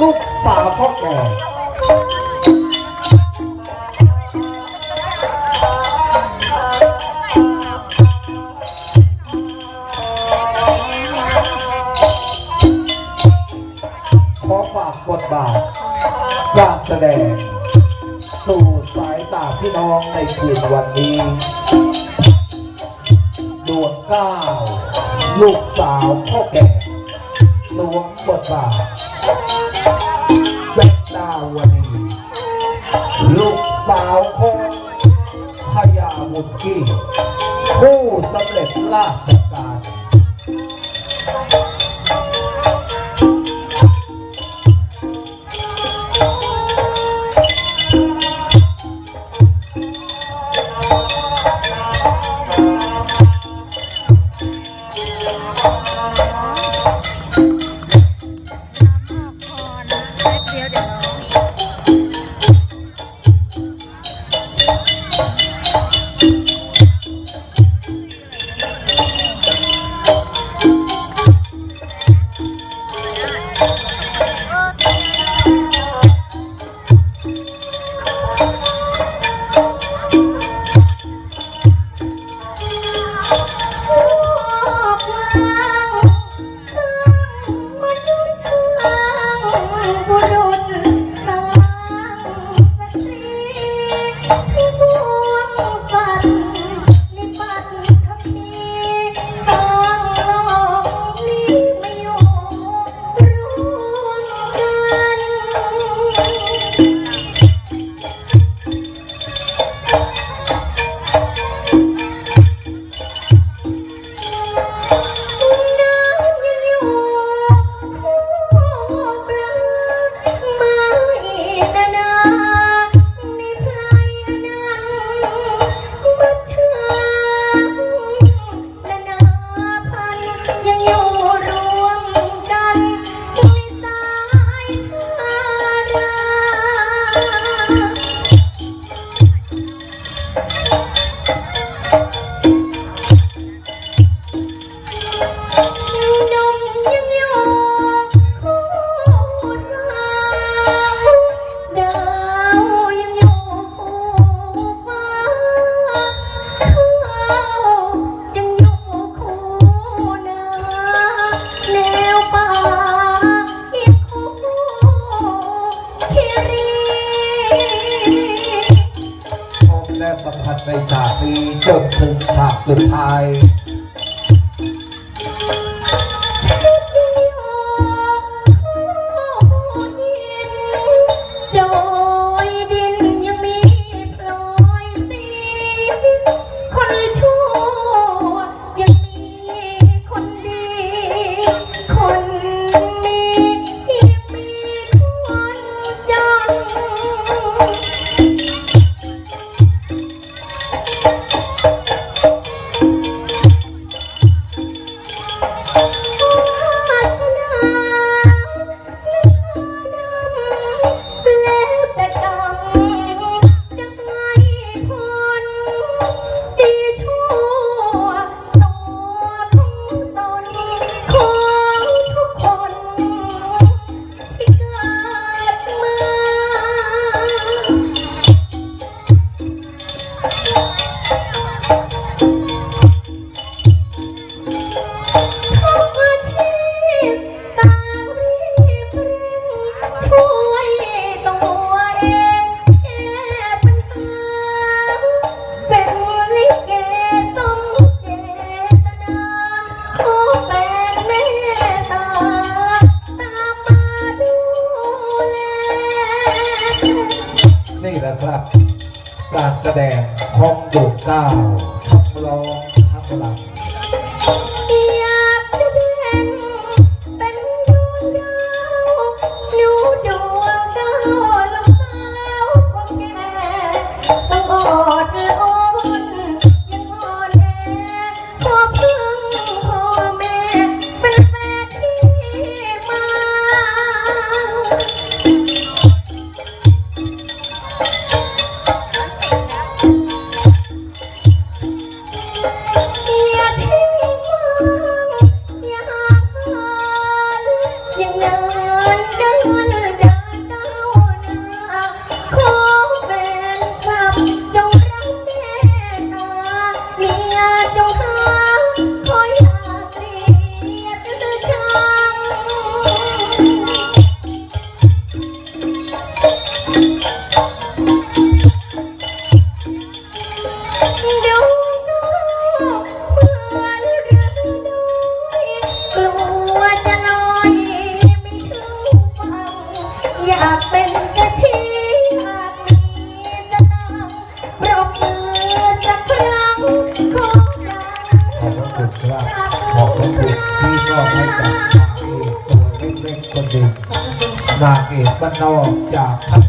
ลูกสาวพ่อแก่ขอฝากบทบาทการแสดง สู่สายตาพี่น้องในคืนวันนี้ ดวงก้าวลูกสาวพ่อแก่สวมบทบาท ลูกสาวของพญาบุตรกี้ผู้สำเร็จราชการ 呀 เป็นฉากสุดท้าย โดเก้าร้องทับหลัง กลัวจะนอยไม่รู้ฟังอยากเป็นเศถีอยากมีสตางค์บมือสักครั้ขุ่ครัมบกับนาอกตักคนนางเอกนจากพัท